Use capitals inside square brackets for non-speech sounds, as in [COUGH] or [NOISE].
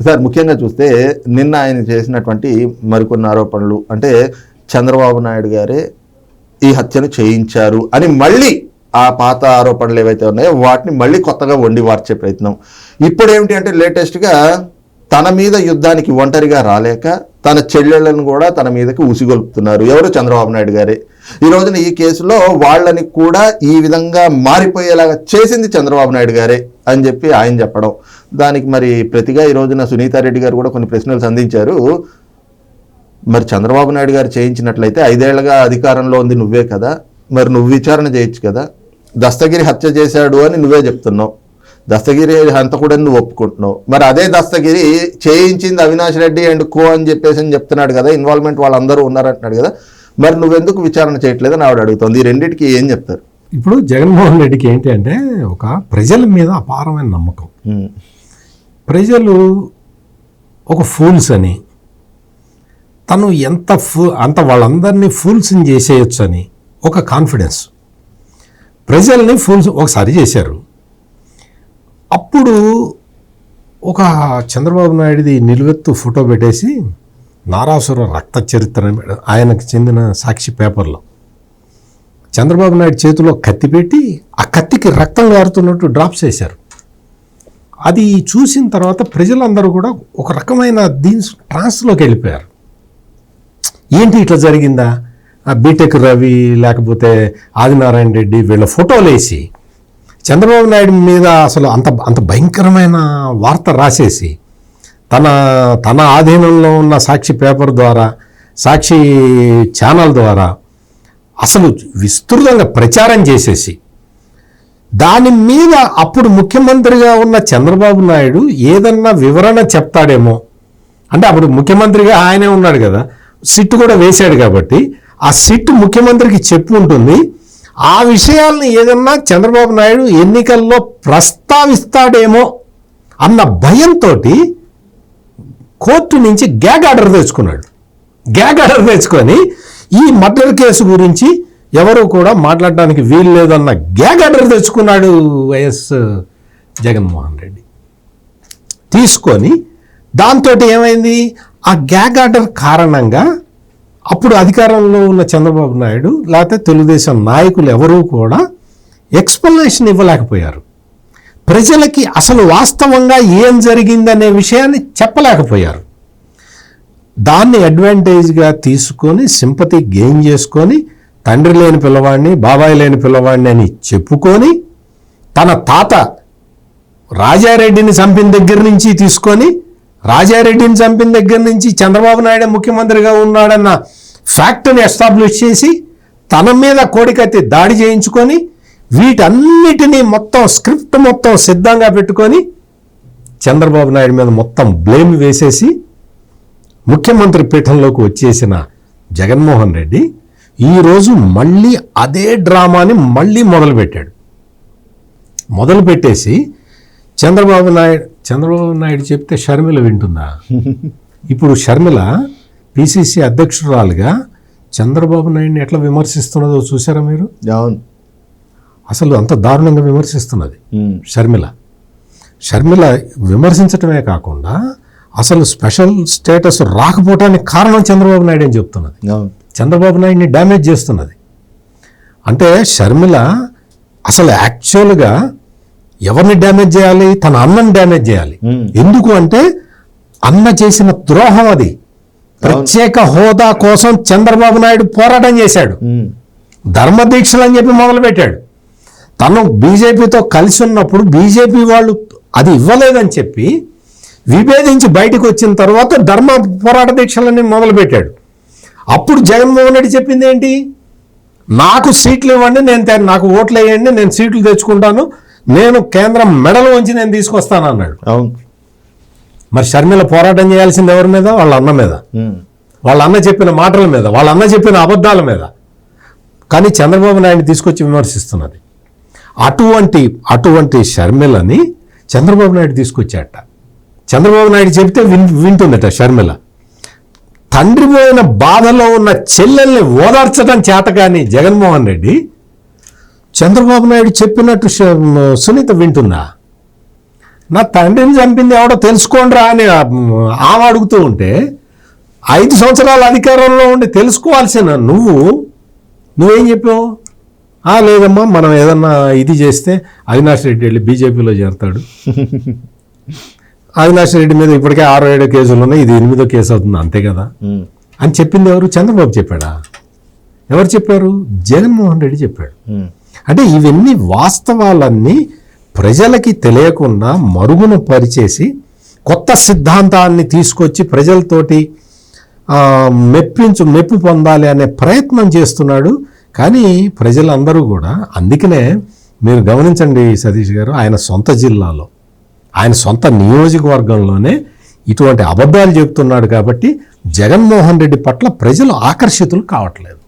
Sir ముఖ్యంగా చూస్తే నిన్న ఆయన చేసినటువంటి మరికొన్ని ఆరోపణలు అంటే చంద్రబాబు నాయుడు గారే ఈ హత్యను చేయించారు అని మళ్ళీ ఆ పాత ఆరోపణలు ఏవైతే ఉన్నాయో వాటిని మళ్ళీ కొత్తగా వండి వార్చే ప్రయత్నం. ఇప్పుడు ఏమిటి అంటే లేటెస్ట్గా తన మీద యుద్ధానికి ఒంటరిగా రాలేక తన చెల్లెళ్ళను కూడా తన మీదకి ఉసిగొలుపుతున్నారు ఎవరు? చంద్రబాబు నాయుడు గారే. ఈ రోజున ఈ కేసులో వాళ్ళని కూడా ఈ విధంగా మారిపోయేలాగా చేసింది చంద్రబాబు నాయుడు గారే. అని చెప్పి ఆయన చెప్పడం. దానికి మరి ప్రతిగా ఈ రోజున సునీతారెడ్డి గారు కూడా కొన్ని ప్రశ్నలు సంధించారు. మరి చంద్రబాబు నాయుడు గారు చేయించినట్లయితే ఐదేళ్ళుగా అధికారంలో ఉంది నువ్వే కదా. మరి నువ్వు విచారణ చేయొచ్చు కదా. దస్తగిరి హత్య చేశాడు అని నువ్వే చెప్తున్నావు. దస్తగిరి హంతకుడని నువ్వు ఒప్పుకుంటున్నావు. మరి అదే దస్తగిరి చేయించింది అవినాష్ రెడ్డి అండ్ కో అని చెప్పేసి అని చెప్తున్నాడు కదా. ఇన్వాల్వ్మెంట్ వాళ్ళందరూ ఉన్నారంటున్నాడు కదా. మరి నువ్వెందుకు విచారణ చేయట్లేదని ఆవిడ అడుగుతుంది. ఈ రెండింటికి ఏం చెప్తారు? ఇప్పుడు జగన్మోహన్ రెడ్డికి ఏంటి అంటే ఒక ప్రజల మీద అపారమైన నమ్మకం. ప్రజలు ఒక ఫూల్స్ అని తను ఎంత ఫూ అంత వాళ్ళందరినీ ఫూల్స్ని చేసేయచ్చు అని ఒక కాన్ఫిడెన్స్. ప్రజల్ని ఫూల్స్ ఒకసారి చేశారు. అప్పుడు ఒక చంద్రబాబు నాయుడిది నిలువెత్తు ఫోటో పెట్టేసి నారాసుర రక్త చరిత్ర ఆయనకు చెందిన సాక్షి పేపర్లో. చంద్రబాబు నాయుడు చేతిలో కత్తి పెట్టి ఆ కత్తికి రక్తం గారుతున్నట్టు డ్రాప్స్ వేశారు. అది చూసిన తర్వాత ప్రజలందరూ కూడా ఒక రకమైన దీని ట్రాన్స్లోకి వెళ్ళిపోయారు. ఏంటి ఇట్లా జరిగిందా? ఆ బీటెక్ రవి లేకపోతే ఆదినారాయణ రెడ్డి వీళ్ళ ఫోటోలు వేసి చంద్రబాబు నాయుడు మీద అసలు అంత అంత భయంకరమైన వార్త రాసేసి తన తన ఆధీనంలో ఉన్న సాక్షి పేపర్ ద్వారా సాక్షి ఛానల్ ద్వారా అసలు విస్తృతంగా ప్రచారం చేసేసి దాని మీద అప్పుడు ముఖ్యమంత్రిగా ఉన్న చంద్రబాబు నాయుడు ఏదన్నా వివరణ చెప్తాడేమో. అంటే అప్పుడు ముఖ్యమంత్రిగా ఆయనే ఉన్నాడు కదా సిట్ కూడా వేశాడు కాబట్టి ఆ సిట్ ముఖ్యమంత్రికి చెప్పు ఉంటుంది ఆ విషయాల్ని ఏదన్నా చంద్రబాబు నాయుడు ఎన్నికల్లో ప్రస్తావిస్తాడేమో అన్న భయంతో కోర్టు నుంచి గ్యాగ్ ఆర్డర్ తెచ్చుకున్నాడు. గ్యాగ్ ఆర్డర్ తెచ్చుకొని ఈ మర్డర్ కేసు గురించి ఎవరు కూడా మాట్లాడడానికి వీలు లేదన్న గ్యాగ్ ఆర్డర్ తెచ్చుకున్నాడు వైఎస్ జగన్మోహన్ రెడ్డి. తీసుకొని దాంతో ఏమైంది? ఆ గ్యాగ్ ఆర్డర్ కారణంగా అప్పుడు అధికారంలో ఉన్న చంద్రబాబు నాయుడు లేకపోతే తెలుగుదేశం నాయకులు ఎవరూ కూడా ఎక్స్ప్లెనేషన్ ఇవ్వలేకపోయారు. ప్రజలకి అసలు వాస్తవంగా ఏం జరిగిందనే విషయాన్ని చెప్పలేకపోయారు. దాన్ని అడ్వాంటేజ్గా తీసుకొని సింపతి గెయిన్ చేసుకొని తండ్రి లేని పిల్లవాడిని బాబాయ్ లేని పిల్లవాడిని అని చెప్పుకొని తన తాత రాజారెడ్డిని చంపిన దగ్గర నుంచి తీసుకొని రాజారెడ్డిని చంపిన దగ్గర నుంచి చంద్రబాబు నాయుడు ముఖ్యమంత్రిగా ఉన్నాడన్న ఫ్యాక్ట్ని ఎస్టాబ్లిష్ చేసి తన మీద కోడికత్తి దాడి చేయించుకొని వీటన్నిటినీ మొత్తం స్క్రిప్ట్ మొత్తం సిద్ధంగా పెట్టుకొని చంద్రబాబు నాయుడు మీద మొత్తం బ్లేమ్ వేసేసి ముఖ్యమంత్రి పీఠంలోకి వచ్చేసిన జగన్మోహన్ రెడ్డి ఈరోజు మళ్ళీ అదే డ్రామాని మళ్ళీ మొదలుపెట్టాడు. మొదలుపెట్టేసి చంద్రబాబు నాయుడు చంద్రబాబు నాయుడు చెప్తే షర్మిల వింటుందా? [LAUGHS] ఇప్పుడు షర్మిల పిసిసి అధ్యక్షురాలుగా చంద్రబాబు నాయుడిని ఎట్లా విమర్శిస్తున్నదో చూసారా మీరు? అవును. అసలు అంత దారుణంగా విమర్శిస్తున్నది షర్మిల. షర్మిల విమర్శించటమే కాకుండా అసలు స్పెషల్ స్టేటస్ రాకపోవటానికి కారణం చంద్రబాబు నాయుడు అని చెప్తున్నది. చంద్రబాబు నాయుడిని డ్యామేజ్ చేస్తున్నది. అంటే షర్మిల అసలు యాక్చువల్గా ఎవరిని డ్యామేజ్ చేయాలి? తన అన్నని డ్యామేజ్ చేయాలి. ఎందుకు అంటే అన్న చేసిన ద్రోహం అది. ప్రత్యేక హోదా కోసం చంద్రబాబు నాయుడు పోరాటం చేశాడు. ధర్మదీక్షలు అని చెప్పి మొదలుపెట్టాడు. తను బీజేపీతో కలిసి ఉన్నప్పుడు బీజేపీ వాళ్ళు అది ఇవ్వలేదని చెప్పి విభేదించి బయటకు వచ్చిన తర్వాత ధర్మ పోరాట దీక్షలని మొదలుపెట్టాడు. అప్పుడు జగన్మోహన్ రెడ్డి చెప్పింది ఏంటి? నాకు సీట్లు ఇవ్వండి నేను నాకు ఓట్లు వేయండి నేను సీట్లు తెచ్చుకుంటాను నేను కేంద్రం మెడలు వంచి నేను తీసుకొస్తాను అన్నాడు. అవును. మరి షర్మిల పోరాటం చేయాల్సింది ఎవరి మీద? వాళ్ళ అన్న మీద. వాళ్ళ అన్న చెప్పిన మాటల మీద వాళ్ళ అన్న చెప్పిన అబద్ధాల మీద. కానీ చంద్రబాబు నాయుడు తీసుకొచ్చి విమర్శిస్తున్నది. అటువంటి అటువంటి షర్మిలని చంద్రబాబు నాయుడు తీసుకొచ్చాట చంద్రబాబు నాయుడు చెప్తే విన్ వింటుందట షర్మిల. తండ్రి పోయిన బాధలో ఉన్న చెల్లెల్ని ఓదార్చడం చేత కానీ జగన్మోహన్ రెడ్డి చంద్రబాబు నాయుడు చెప్పినట్టు సునీత వింటుందా? నా తండ్రిని చంపింది ఎవడో తెలుసుకోండిరా అని ఆమె అడుగుతూ ఉంటే ఐదు సంవత్సరాల అధికారంలో ఉండి తెలుసుకోవాల్సిన నువ్వు నువ్వేం చెప్పావు? "ఆ, లేదమ్మా మనం ఏదన్నా ఇది చేస్తే అవినాష్ రెడ్డి వెళ్ళి బీజేపీలో చేరతాడు. [LAUGHS] అవినాష్ రెడ్డి మీద ఇప్పటికే ఆరో ఏడో కేసులు ఉన్నాయి ఇది ఎనిమిదో కేసు అవుతుంది అంతే కదా? అని చెప్పింది ఎవరు? చంద్రబాబు చెప్పాడా? ఎవరు చెప్పారు? జగన్మోహన్ రెడ్డి చెప్పాడు. అంటే ఇవన్నీ వాస్తవాలన్నీ ప్రజలకి తెలియకుండా మరుగున పరిచేసి కొత్త సిద్ధాంతాన్ని తీసుకొచ్చి ప్రజలతోటి మెప్పించు మెప్పు పొందాలి అనే ప్రయత్నం చేస్తున్నాడు. కానీ ప్రజలందరూ కూడా అందుకనే మీరు గమనించండి సతీష్ గారు ఆయన సొంత జిల్లాలో. ఆయన సొంత నియోజకవర్గంలోనే ఇటువంటి అబద్ధాలు చెబుతున్నాడు కాబట్టి జగన్మోహన్ రెడ్డి పట్ల ప్రజలు ఆకర్షితులు కావట్లేదు.